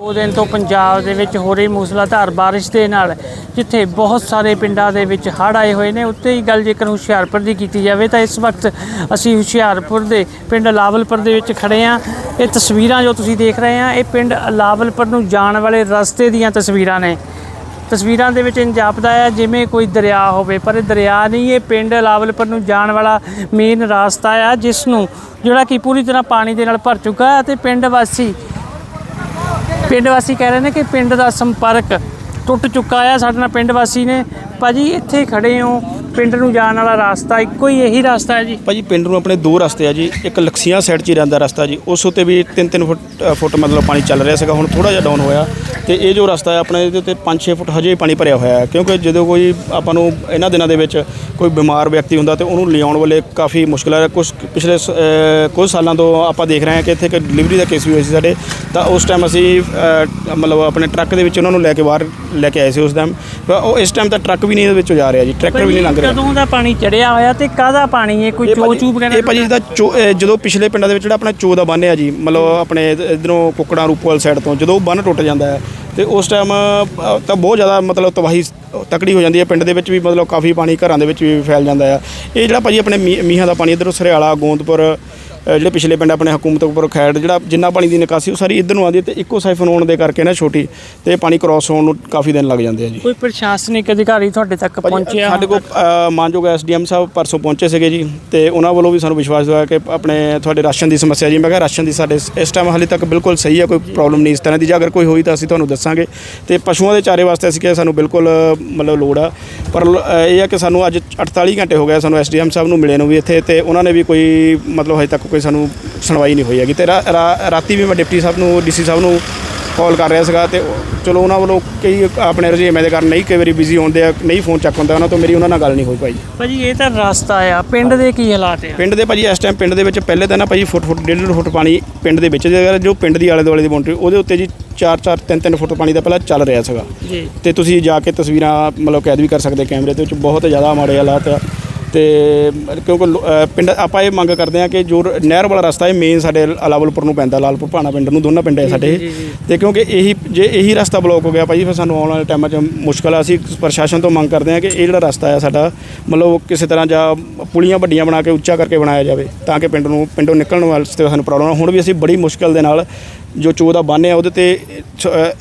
ਦੋ ਦਿਨ ਤੋਂ ਪੰਜਾਬ ਦੇ ਵਿੱਚ ਹੋ ਰਹੀ ਮੂਸਲਾਧਾਰ ਬਾਰਿਸ਼ ਦੇ ਨਾਲ ਜਿੱਥੇ ਬਹੁਤ ਸਾਰੇ ਪਿੰਡਾਂ ਦੇ ਵਿੱਚ ਹੜ੍ਹ ਆਏ ਹੋਏ ਨੇ, ਉੱਤੇ ਹੀ ਗੱਲ ਜੇਕਰ ਹੁਸ਼ਿਆਰਪੁਰ ਦੀ ਕੀਤੀ ਜਾਵੇ ਤਾਂ ਇਸ ਵਕਤ ਅਸੀਂ ਹੁਸ਼ਿਆਰਪੁਰ ਦੇ ਪਿੰਡ ਲਾਵਲਪੁਰ ਦੇ ਵਿੱਚ ਖੜੇ ਆ ਇਹ ਤਸਵੀਰਾਂ ਜੋ ਤੁਸੀਂ ਦੇਖ ਰਹੇ ਆ ਇਹ ਪਿੰਡ ਲਾਵਲਪੁਰ ਨੂੰ ਜਾਣ ਵਾਲੇ ਰਸਤੇ ਦੀਆਂ ਤਸਵੀਰਾਂ ਨੇ। ਤਸਵੀਰਾਂ ਦੇ ਵਿੱਚ ਇੰਝ ਜਾਪਦਾ ਹੈ, ਜਿਵੇਂ ਕੋਈ ਦਰਿਆ ਹੋਵੇ, ਪਰ ਇਹ ਦਰਿਆ ਨਹੀਂ, ਇਹ ਪਿੰਡ ਲਾਵਲਪੁਰ ਨੂੰ ਜਾਣ ਵਾਲਾ ਮੇਨ ਰਸਤਾ ਆ, ਜਿਸ ਨੂੰ ਜਿਹੜਾ ਕਿ ਪੂਰੀ ਤਰ੍ਹਾਂ ਪਾਣੀ ਦੇ ਨਾਲ ਭਰ ਚੁੱਕਾ ਹੈ ਅਤੇ ਪਿੰਡ ਵਾਸੀ ਪਿੰਡ ਵਾਸੀ ਕਹਿ ਰਹੇ ਨੇ ਕਿ ਪਿੰਡ ਦਾ ਸੰਪਰਕ ਟੁੱਟ ਚੁੱਕਾ ਆ। ਸਾਡੇ ਨਾਲ ਪਿੰਡ ਵਾਸੀ ਨੇ। ਭਾਜੀ, ਇੱਥੇ ਖੜੇ ਹੋ। ਪਿੰਡ ਨੂੰ ਜਾਣ ਵਾਲਾ ਰਸਤਾ ਇੱਕੋ ਹੀ ਇਹੀ ਰਸਤਾ ਹੈ ਜੀ। ਭਾਜੀ ਪਿੰਡ ਨੂੰ ਆਪਣੇ ਦੋ ਰਸਤੇ ਆ ਜੀ। ਇੱਕ ਲਕਸੀਆਂ ਸਾਈਡ 'ਚ ਹੀ ਰਹਿੰਦਾ ਰਸਤਾ ਜੀ। ਉਸ ਉੱਤੇ ਵੀ 3-3 ਫੁੱਟ ਫੁੱਟ ਮਤਲਬ ਪਾਣੀ ਚੱਲ ਰਿਹਾ ਸੀਗਾ। ਹੁਣ ਥੋੜਾ ਜਿਹਾ ਡਾਊਨ ਹੋਇਆ। ਤੇ ਇਹ ਜੋ ਰਸਤਾ ਹੈ ਆਪਣੇ ਇਹਦੇ ਉੱਤੇ 5-6 ਫੁੱਟ ਹਜੇ ਪਾਣੀ ਭਰਿਆ ਹੋਇਆ ਹੈ। ਕਿਉਂਕਿ ਜਦੋਂ ਕੋਈ ਆਪਾਂ ਨੂੰ ਇਹਨਾਂ ਦਿਨਾਂ ਦੇ ਵਿੱਚ ਕੋਈ ਬਿਮਾਰ ਵਿਅਕਤੀ ਹੁੰਦਾ ਤੇ ਉਹਨੂੰ ਲਿਆਉਣ ਵੇਲੇ ਕਾਫੀ ਮੁਸ਼ਕਲ ਹੈ ਕੁਝ ਪਿਛਲੇ ਕੁਝ ਸਾਲਾਂ ਤੋਂ ਆਪਾਂ ਦੇਖ ਰਹੇ ਹਾਂ ਕਿ ਇੱਥੇ ਇੱਕ ਡਿਲੀਵਰੀ ਦਾ ਕੇਸ ਵੀ ਹੋਇਆ ਸੀ ਸਾਡੇ। ਤਾਂ ਉਸ ਟਾਈਮ ਅਸੀਂ ਮਤਲਬ ਆਪਣੇ ਟਰੱਕ ਦੇ ਵਿੱਚ ਉਹਨਾਂ ਨੂੰ ਲੈ ਕੇ ਬਾਹਰ ਲੈ ਕੇ ਆਏ ਸੀ ਉਸ ਟਾਈਮ ਉਹ ਇਸ ਟਾਈਮ ਤਾਂ ਟਰੱਕ ਵੀ ਨਹੀਂ ਇਹਦੇ ਵਿੱਚੋਂ ਜਾ ਰਿਹਾ ਜੀ। ਟਰੈਕਟਰ ਵੀ ਨਹੀਂ ਲੰਘ ਰਿਹਾ ਕਦੋਂ ਦਾ ਪਾਣੀ ਚੜਿਆ ਹੋਇਆ ਤੇ ਕਾਹਦਾ ਪਾਣੀ ਹੈ? ਕੋਈ ਚੋ ਭਾਜੀ- ਚੂ ਵਗੈਰਾ ਇਹ ਭਾਜੀ ਜਿਹਦਾ ਚੋ- ਜਦੋਂ ਪਿਛਲੇ ਪਿੰਡਾਂ ਦੇ ਵਿੱਚ ਜਿਹੜਾ ਆਪਣਾ ਚੋ ਦਾ ਬੰਨ੍ਹ ਹੈ ਜੀ ਮਤਲਬ ਆਪਣੇ ਇਧਰੋਂ ਕੁੱਕੜਾਂ ਰੂਪਵਾਲ ਸਾਈਡ ਤੋਂ ਜਦੋਂ ਉਹ ਬੰਨ੍ਹ ਟੁੱਟ ਜਾਂਦਾ ਹੈ ਤੇ ਉਸ ਟਾਈਮ ਤਾਂ ਬਹੁਤ ਜ਼ਿਆਦਾ ਮਤਲਬ ਤਬਾਹੀ ਤਕੜੀ ਹੋ ਜਾਂਦੀ ਹੈ। ਪਿੰਡ ਦੇ ਵਿੱਚ ਵੀ ਮਤਲਬ ਕਾਫੀ ਪਾਣੀ ਘਰਾਂ ਦੇ ਵਿੱਚ ਵੀ ਫੈਲ ਜਾਂਦਾ ਆ। ਇਹ ਜਿਹੜਾ ਭਾਜੀ ਆਪਣੇ ਮੀ- ਮੀਂਹਾਂ ਦਾ ਪਾਣੀ ਇਧਰੋਂ ਸਰਿਆਲਾ ਗੋਂਦਪੁਰ ਜਿਹੜੇ ਪਿਛਲੇ ਪਿੰਡ ਆਪਣੇ ਹਕੂਮਤਪੁਰ ਖੈੜ ਜਿਹੜਾ ਜਿੰਨਾ ਪਾਣੀ ਦੀ ਨਿਕਾਸੀ ਉਹ ਸਾਰੀ ਇਧਰ ਨੂੰ ਆਉਂਦੀ ਹੈ ਤੇ ਇੱਕੋ ਸਾਈਫਨ ਹੋਣ ਦੇ ਕਰਕੇ ਨਾ ਛੋਟੀ ਤੇ ਇਹ ਪਾਣੀ ਕ੍ਰਾਸ ਹੋਣ ਨੂੰ ਕਾਫੀ ਦਿਨ ਲੱਗ ਜਾਂਦੇ ਆ ਜੀ। ਕੋਈ ਪ੍ਰਸ਼ਾਸਨਿਕ ਅਧਿਕਾਰੀ ਤੁਹਾਡੇ ਤੱਕ ਭਾਜੀ, ਪਹੁੰਚਿਆ ਸਾਡੇ ਕੋਲ ਅ, ਮਾਨਯੋਗ ਐਸਡੀਐਮ ਸਾਹਿਬ ਪਰਸੋਂ ਪਹੁੰਚੇ ਸੀਗੇ ਜੀ ਤੇ ਉਹਨਾਂ ਵੱਲੋਂ ਵੀ ਸਾਨੂੰ ਵਿਸ਼ਵਾਸ ਦਿਵਾਇਆ ਕਿ ਆਪਣੇ ਤੁਹਾਡੇ ਰਾਸ਼ਨ ਦੀ ਸਮੱਸਿਆ ਜੀ। ਮੈਂ ਕਿਹਾ ਰਾਸ਼ਨ ਦੀ ਸਾਡੇ ਇਸ- ਇਸ ਟਾਈਮ ਹਾਲੇ ਤੱਕ ਬਿਲਕੁਲ ਸਹੀ ਹੈ ਕੋਈ ਪ੍ਰੋਬਲਮ ਨਹੀਂ ਇਸ ਤਰ੍ਹਾਂ ਦੀ। ਜੇ ਅਗਰ ਕੋਈ ਹੋਈ ਤਾਂ ਅਸੀਂ ਤੁਹਾਨੂੰ ਦੱਸਾਂਗੇ ਤੇ ਪਸ਼ੂਆਂ ਦੇ ਚਾਰੇ ਵਾਸਤੇ ਅਸੀਂ ਕਿਹਾ ਸਾਨੂੰ ਬਿਲਕੁਲ ਅ, ਮਤਲਬ ਲੋੜ ਆ। ਪਰ ਲ- ਅ, ਇਹ ਆ ਕਿ ਸਾਨੂੰ ਅੱਜ 48 ਘੰਟੇ ਹੋ ਗਏ ਸਾਨੂੰ ਐਸਡੀਐਮ ਸਾਹਿਬ ਨੂੰ ਮਿਲੇ ਨੂੰ ਵੀ ਇੱਥੇ ਤੇ ਉਹਨਾਂ ਨੇ ਵੀ ਕੋਈ ਮਤਲਬ ਹਜੇ ਤੱਕ ਕੋਈ ਸਾਨੂੰ ਸੁਣਵਾਈ ਨਹੀਂ ਹੋਈ ਹੈਗੀ। ਤੇ ਰਾ- ਰਾ- ਰਾਤੀ ਵੀ ਮੈਂ ਡਿਪਟੀ ਸਾਹਿਬ ਨੂੰ ਡੀਸੀ ਸਾਹਿਬ ਨੂੰ ਕਾਲ ਕਰ ਰਿਹਾ ਸੀਗਾ ਤੇ ਚਲੋ ਉਹਨਾਂ ਵੱਲੋਂ ਕਈ ਆਪਣੇ ਰੁਝੇਵੇਂ ਦੇ ਕਾਰਨ ਨਹੀਂ ਕਈ ਵਾਰੀ ਬਿਜ਼ੀ ਹੁੰਦੇ ਆ ਨਹੀਂ ਫੋਨ ਚੱਕ ਹੁੰਦਾ ਉਹਨਾਂ ਤੋਂ ਮੇਰੀ ਉਹਨਾਂ ਨਾਲ ਗੱਲ ਨਹੀਂ ਹੋਈ ਭਾਈ। ਭਾਜੀ ਇਹ ਤਾਂ ਰਸਤਾ ਆ ਪਿੰਡ ਦੇ ਕੀ ਹਾਲਾਤ ਆ? ਪਿੰਡ ਦੇ ਭਾਜੀ ਇਸ ਟਾਈਮ ਪਿੰਡ ਦੇ ਵਿੱਚ ਪਹਿਲੇ ਤਾਂ ਨਾ ਭਾਜੀ ਫੁੱਟ ਫੁੱਟ ਡੇਢ ਡੇਢ ਫੁੱਟ ਪਾਣੀ ਪਿੰਡ ਦੇ ਵਿੱਚ ਜਿਹੜਾ ਜੋ ਪਿੰਡ ਦੀ ਆਲੇ ਦੁਆਲੇ ਦੀ ਬਾਉਂਡਰੀ ਉਹਦੇ ਉੱਤੇ ਜੀ 4 4 3 3 ਫੁੱਟ ਪਾਣੀ ਦਾ ਪਹਿਲਾਂ ਚੱਲ ਰਿਹਾ ਸੀਗਾ। ਜੀ। ਤੇ ਤੁਸੀਂ ਜਾ ਕੇ ਤਸਵੀਰਾਂ ਮਤਲਬ ਕੈਦ ਵੀ ਕਰ ਸਕਦੇ ਕੈਮਰੇ ਦੇ ਵਿੱਚ ਬਹੁਤ ਜ਼ਿਆਦਾ ਮਾੜੇ ਹਾਲਾਤ ਆ। ਤੇ ਕਿਉਂਕਿ ਲੋ- ਪਿੰਡ ਆਪਾਂ ਇਹ ਮੰਗ ਕਰਦੇ ਆ ਕਿ ਜੋ ਰ- ਨਹਿਰ ਵਾਲਾ ਰਸਤਾ ਹੈ ਮੇਨ ਸਾਡੇ ਲਾਵਲਪੁਰ ਨੂੰ ਪੈਂਦਾ ਲਾਲਪੁਰ ਭਾਣਾ ਪਿੰਡ ਨੂੰ ਦੋਨਾਂ ਪਿੰਡ ਹੈ ਸਾਡੇ। ਜੀ। ਤੇ ਕਿਉਂਕਿ ਇਹੀ ਜੇ ਇਹੀ ਰਸਤਾ ਬਲੌਕ ਹੋ ਗਿਆ ਭਾਜੀ ਫਿਰ ਸਾਨੂੰ ਆਉਣ ਵਾਲੇ ਟਾਈਮਾਂ 'ਚ ਮੁਸ਼ਕਲ ਆ। ਅਸੀਂ ਪ੍ਰਸ਼ਾਸਨ ਤੋਂ ਮੰਗ ਕਰਦੇ ਆ ਕਿ ਇਹ ਜਿਹੜਾ ਰਸਤਾ ਹੈ ਸਾਡਾ ਮਤਲਬ ਕਿਸੇ ਤਰ੍ਹਾਂ ਜਾਂ ਪੁਲੀਆਂ ਵੱਡੀਆਂ ਬਣਾ ਕੇ ਉੱਚਾ ਕਰਕੇ ਬਣਾਇਆ ਜਾਵੇ ਤਾਂ ਕਿ ਪਿੰਡ ਨੂੰ ਪਿੰਡੋਂ ਨਿਕਲਣ ਵਾਸਤੇ ਸਾਨੂੰ ਪ੍ਰੋਬਲਮ ਹੁਣ ਵੀ ਅਸੀਂ ਬੜੀ ਮੁਸ਼ਕਲ ਦੇ ਨਾਲ ਜੋ ਚੋ ਦਾ ਬੰਨ੍ਹ ਹੈ ਉਹਦੇ ਤੇ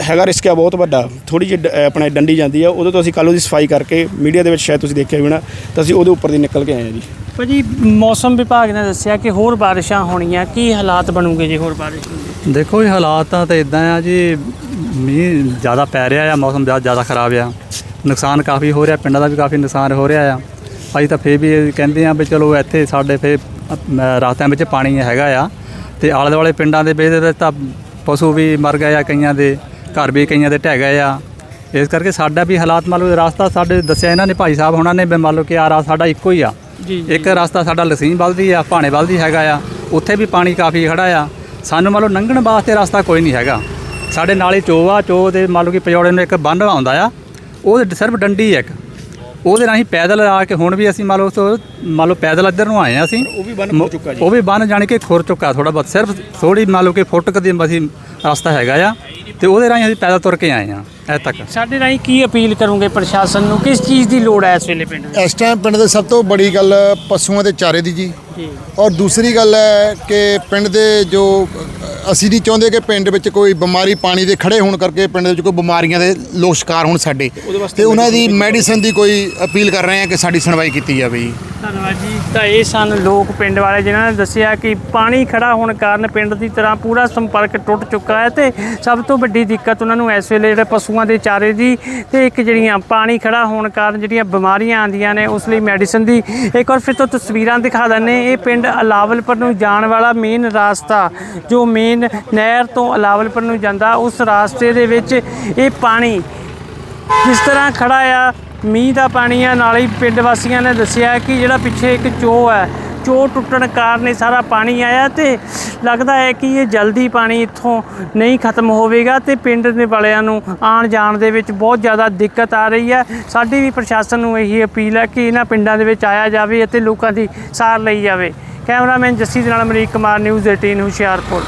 ਹੈਗਾ ਰਿਸਕ ਆ ਬਹੁਤ ਵੱਡਾ। ਥੋੜੀ ਜਿਹੀ ਆਪਣੇ ਡੰਡੀ ਜਾਂਦੀ ਆ ਉਹਦੇ ਤੋਂ ਅਸੀਂ ਕੱਲ੍ਹ ਉਹਦੀ ਸਫ਼ਾਈ ਕਰਕੇ ਮੀਡੀਆ ਦੇ ਵਿੱਚ ਸ਼ਾਇਦ ਤੁਸੀਂ ਦੇਖਿਆ ਵੀ ਨਾ ਤਾਂ ਅਸੀਂ ਉਹਦੇ ਉੱਪਰ ਦੀ ਨਿਕਲ ਕੇ ਆਏ ਹਾਂ ਜੀ। ਭਾਜੀ ਮੌਸਮ ਵਿਭਾਗ ਨੇ ਦੱਸਿਆ ਕਿ ਹੋਰ ਬਾਰਿਸ਼ਾਂ ਹੋਣੀਆਂ ਕੀ ਹਾਲਾਤ ਬਣੂਗੇ ਜੇ ਹੋਰ ਬਾਰਿਸ਼ ਦੇਖੋ ਜੀ ਹਾਲਾਤ ਤਾਂ ਇਦਾਂ ਆ ਜੀ ਮੀਂਹ ਜ਼ਿਆਦਾ ਪੈ ਰਿਹਾ ਆ ਮੌਸਮ ਬਹੁਤ ਜ਼ਿਆਦਾ ਖਰਾਬ ਆ। ਨੁਕਸਾਨ ਕਾਫੀ ਹੋ ਰਿਹਾ ਪਿੰਡਾਂ ਦਾ ਵੀ ਕਾਫੀ ਨੁਕਸਾਨ ਹੋ ਰਿਹਾ ਆ। ਅਸੀਂ ਤਾਂ ਫੇਰ ਵੀ ਇਹ ਕਹਿੰਦੇ ਆ ਵੀ ਚਲੋ ਇੱਥੇ ਸਾਡੇ ਫੇਰ ਰਾਸਤਿਆਂ ਵਿੱਚ ਪਾਣੀ ਹੈਗਾ ਆ। ਤੇ ਆਲੇ ਦੁਆਲੇ ਪਿੰਡਾਂ ਦੇ ਵਿੱਚ ਤਾਂ ਪਸ਼ੂ ਵੀ ਮਰ ਗਏ ਆ ਕਈਆਂ ਦੇ ਘਰ ਵੀ ਕਈਆਂ ਦੇ ਢਹਿ ਗਏ ਆ। ਇਸ ਕਰਕੇ ਸਾਡਾ ਵੀ ਹਾਲਾਤ ਮੰਨ ਲਓ ਰਸਤਾ ਸਾਡੇ ਦੱਸਿਆ ਇਹਨਾਂ ਨੇ ਭਾਈ ਸਾਹਿਬ ਹੁਣਾਂ ਨੇ ਮੰਨ ਲਓ ਕਿ ਆ ਰਾਸਤਾ ਸਾਡਾ ਇੱਕੋ ਹੀ ਆ। ਇੱਕ ਰਸਤਾ ਸਾਡਾ ਲਸੀਮ ਵੱਲਦੀ ਆ ਭਾਣੇ ਵੱਲਦੀ ਹੈਗਾ ਆ ਉੱਥੇ ਵੀ ਪਾਣੀ ਕਾਫੀ ਖੜਾ ਆ। ਸਾਨੂੰ ਮੰਨ ਲਓ ਲੰਘਣ ਵਾਸਤੇ ਰਸਤਾ ਕੋਈ ਨਹੀਂ ਹੈਗਾ। ਸਾਡੇ ਨਾਲੇ ਚੋ ਆ ਚੋ ਦੇ ਮੰਨ ਲਓ ਕਿ ਪਜੋੜੇ ਨੂੰ ਇੱਕ ਬੰਨ ਆਉਂਦਾ ਆ ਉਹ ਸਿਰਫ ਡੰਡੀ ਆ ਇੱਕ। ਉਹਦੇ ਰਾਹੀਂ ਪੈਦਲ ਆ ਕੇ ਹੁਣ ਵੀ ਅਸੀਂ ਮੰਨ ਲਓ ਤੋਂ ਮੰਨ ਲਓ ਪੈਦਲ ਇੱਧਰ ਨੂੰ ਆਏ ਆ ਅਸੀਂ। ਉਹ ਵੀ ਬੰਨ੍ਹ ਹੋ ਚੁੱਕਾ ਜੀ। ਉਹ ਵੀ ਬੰਨ ਜਾਣੀ ਕਿ ਖੁਰ ਚੁੱਕਾ ਥੋੜਾ ਬਹੁਤ। ਸਿਰਫ ਥੋੜੀ ਮੰਨ ਲਓ ਕਿ ਫੁੱਟ ਕਦੀ ਅਸੀਂ ਰਸਤਾ ਹੈਗਾ ਆ ਤੇ ਉਹਦੇ ਰਾਹੀਂ ਅਸੀਂ ਪੈਦਲ ਤੁਰ ਕੇ ਆਏ ਆ ਐ ਤੱਕ। ਸਾਡੇ ਰਾਹੀਂ ਕੀ ਅਪੀਲ ਕਰੋਗੇ ਪ੍ਰਸ਼ਾਸਨ ਨੂੰ? ਕਿਸ ਚੀਜ਼ ਦੀ ਲੋੜ ਹੈ ਇਸ ਵੇਲੇ ਪਿੰਡ ਨੂੰ? ਇਸ ਟਾਈਮ ਪਿੰਡ ਦੇ ਸਭ ਤੋਂ ਬੜੀ ਗੱਲ ਪਸ਼ੂਆਂ ਦੇ ਚਾਰੇ ਦੀ ਜੀ। ਜੀ। ਔਰ ਦੂਸਰੀ ਗੱਲ ਹੈ ਕਿ ਪਿੰਡ ਦੇ ਜੋ ਅਸੀਂ ਨਹੀਂ ਚਾਹੁੰਦੇ ਕਿ ਪਿੰਡ ਵਿੱਚ ਕੋਈ ਬਿਮਾਰੀ ਪਾਣੀ ਦੇ ਖੜੇ ਹੋਣ ਕਰਕੇ ਪਿੰਡ ਵਿੱਚ ਕੋਈ ਬਿਮਾਰੀਆਂ ਦੇ ਲੋਕ ਸ਼ਿਕਾਰ ਹੋਣ ਸਾਡੇ। ਤੇ ਉਹਨਾਂ ਦੀ ਮੈਡੀਸਨ ਦੀ ਕੋਈ ਅਪੀਲ ਕਰ ਰਹੇ ਹਾਂ ਕਿ ਸਾਡੀ ਸੁਣਵਾਈ ਕੀਤੀ ਜਾਵੇ ਜੀ। ਧੰਨਵਾਦ ਜੀ। ਤਾਂ ਇਹ ਸਨ ਲੋਕ ਪਿੰਡ ਵਾਲੇ ਜਿਨ੍ਹਾਂ ਨੇ ਦੱਸਿਆ ਕਿ ਪਾਣੀ ਖੜਾ ਹੋਣ ਕਾਰਨ ਪਿੰਡ ਦੀ ਤਰ੍ਹਾਂ ਪੂਰਾ ਸੰਪਰਕ ਟੁੱਟ ਚੁੱਕਾ ਹੈ ਤੇ ਸਭ ਤੋਂ ਵੱਡੀ ਦਿੱਕਤ ਉਹਨਾਂ ਨੂੰ ਇਸ ਵੇਲੇ ਜਿਹੜੇ ਪਸ਼ੂਆਂ ਦੇ ਚਾਰੇ ਦੀ ਤੇ ਇੱਕ ਜਿਹੜੀਆਂ ਪਾਣੀ ਖੜਾ ਹੋਣ ਕਾਰਨ ਜਿਹੜੀਆਂ ਬਿਮਾਰੀਆਂ ਆਉਂਦੀਆਂ ਨੇ, ਉਸ ਲਈ ਮੈਡੀਸਨ ਦੀ ਇੱਕ ਵਾਰ ਫਿਰ ਤੋਂ ਤਸਵੀਰਾਂ ਦਿਖਾ ਦਿੰਦੇ ਇਹ ਪਿੰਡ ਅਲਾਵਲਪੁਰ ਨੂੰ ਜਾਣ ਵਾਲਾ ਮੇਨ ਰਾਸਤਾ, ਜੋ ਮੇਨ ਨਹਿਰ ਤੋਂ ਅਲਾਵਲਪੁਰ ਨੂੰ ਜਾਂਦਾ, ਉਸ ਰਾਸਤੇ ਦੇ ਵਿੱਚ ਇਹ ਪਾਣੀ ਜਿਸ ਤਰ੍ਹਾਂ ਖੜਾ ਆ ਮੀਂਹ ਦਾ ਪਾਣੀ ਆ, ਨਾਲ ਹੀ ਪਿੰਡ ਵਾਸੀਆਂ ਨੇ ਦੱਸਿਆ ਕਿ ਜਿਹੜਾ ਪਿੱਛੇ ਇੱਕ ਚੋ ਹੈ ਚੋ ਟੁੱਟਣ ਕਾਰਨ ਇਹ ਸਾਰਾ ਪਾਣੀ ਆਇਆ ਤੇ ਲੱਗਦਾ ਹੈ ਕਿ ਇਹ ਜਲਦੀ ਪਾਣੀ ਇੱਥੋਂ ਨਹੀਂ ਖਤਮ ਹੋਵੇਗਾ ਤੇ ਪਿੰਡ ਦੇ ਵਾਲਿਆਂ ਨੂੰ ਆਉਣ ਜਾਣ ਦੇ ਵਿੱਚ ਬਹੁਤ ਜ਼ਿਆਦਾ ਦਿੱਕਤ ਆ ਰਹੀ ਹੈ। ਸਾਡੀ ਵੀ ਪ੍ਰਸ਼ਾਸਨ ਨੂੰ ਇਹੀ ਅਪੀਲ ਹੈ ਕਿ ਇਹਨਾਂ ਪਿੰਡਾਂ ਦੇ ਵਿੱਚ ਆਇਆ ਜਾਵੇ ਅਤੇ ਲੋਕਾਂ ਦੀ ਸਾਰ ਲਈ ਜਾਵੇ। ਕੈਮਰਾਮੈਨ ਜੱਸੀ ਦੇ ਨਾਲ ਅਮਰੀਕ ਕੁਮਾਰ, ਨਿਊਜ਼ 18 ਹੁਸ਼ਿਆਰਪੁਰ।